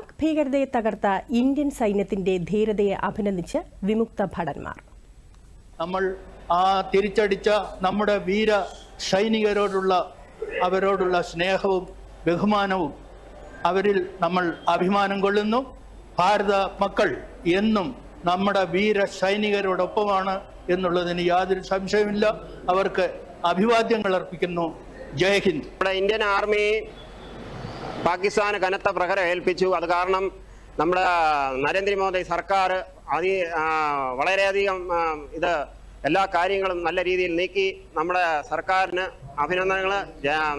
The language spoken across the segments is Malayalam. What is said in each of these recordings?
പാക് ഭീകരതയെ തകർത്ത ഇന്ത്യൻ സൈന്യത്തിന്റെ ധീരതയെ അഭിനന്ദിച്ച് വിമുക്ത ഭടന്മാർ. നമ്മൾ ആ തിരിച്ചടിച്ച നമ്മുടെ വീര സൈനികരോടുള്ള അവരോടുള്ള സ്നേഹവും ബഹുമാനവും അവരിൽ നമ്മൾ അഭിമാനം കൊള്ളുന്നു. ഭാരത മക്കൾ എന്നും നമ്മുടെ വീര സൈനികരോടൊപ്പമാണ് എന്നുള്ളതിന് യാതൊരു സംശയമില്ല അവർക്ക് അഭിവാദ്യങ്ങൾ അർപ്പിക്കുന്നു. ജയ് ഹിന്ദ്. നമ്മുടെ ഇന്ത്യൻ ആർമി പാകിസ്ഥാന് കനത്ത പ്രഹരം ഏൽപ്പിച്ചു. അത് കാരണം നമ്മുടെ നരേന്ദ്രമോദി സർക്കാർ അതി വളരെയധികം ഇത് എല്ലാ കാര്യങ്ങളും നല്ല രീതിയിൽ നീക്കി. നമ്മുടെ സർക്കാരിന് അഭിനന്ദനങ്ങൾ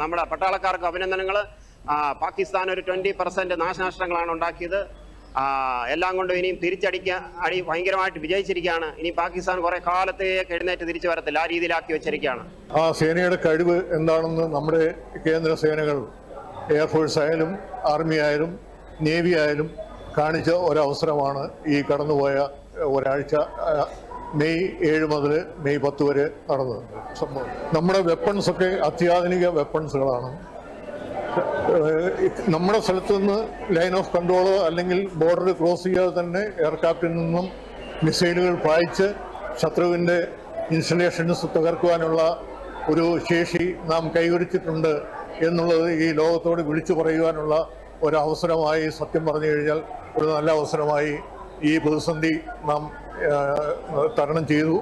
നമ്മുടെ പട്ടാളക്കാർക്ക് അഭിനന്ദനങ്ങൾ പാകിസ്ഥാൻ ഒരു ട്വന്റി പെർസെന്റ് നാശനഷ്ടങ്ങളാണ് ഉണ്ടാക്കിയത്. എല്ലാം കൊണ്ടും ഇനിയും തിരിച്ചടിക്കുക അടി ഭയങ്കരമായിട്ട് വിജയിച്ചിരിക്കുകയാണ്. ഇനി പാകിസ്ഥാൻ കുറെ കാലത്തേക്ക് എഴുന്നേറ്റ് തിരിച്ചു വരത്തില്ല. ആ രീതിയിലാക്കി വെച്ചിരിക്കുകയാണ്. ആ സേനയുടെ കഴിവ് എന്താണെന്ന് നമ്മുടെ കേന്ദ്ര സേനകൾ എയർഫോഴ്സ് ആയാലും ആർമി ആയാലും നേവി ആയാലും കാണിച്ച ഒരവസരമാണ് ഈ കടന്നുപോയ ഒരാഴ്ച മെയ് ഏഴ് മുതൽ മെയ് പത്ത് വരെ നടന്നത്. സംഭവം. നമ്മുടെ വെപ്പൺസ് ഒക്കെ അത്യാധുനിക വെപ്പൺസുകളാണ് നമ്മുടെ സ്ഥലത്ത് നിന്ന് ലൈൻ ഓഫ് കൺട്രോളോ അല്ലെങ്കിൽ ബോർഡർ ക്രോസ് ചെയ്യാതെ തന്നെ എയർക്രാഫ്റ്റിൽ നിന്നും മിസൈലുകൾ പായിച്ച് ശത്രുവിന്റെ ഇൻസ്റ്റലേഷൻസ് തകർക്കുവാനുള്ള ഒരു ശേഷി നാം കൈവരിച്ചിട്ടുണ്ട് എന്നുള്ളത് ഈ ലോകത്തോട് വിളിച്ചു പറയുവാനുള്ള ഒരു അവസരമായി സത്യം പറഞ്ഞു കഴിഞ്ഞാൽ ഒരു നല്ല അവസരമായി ഈ പ്രതിസന്ധി നാം തരണം ചെയ്തു.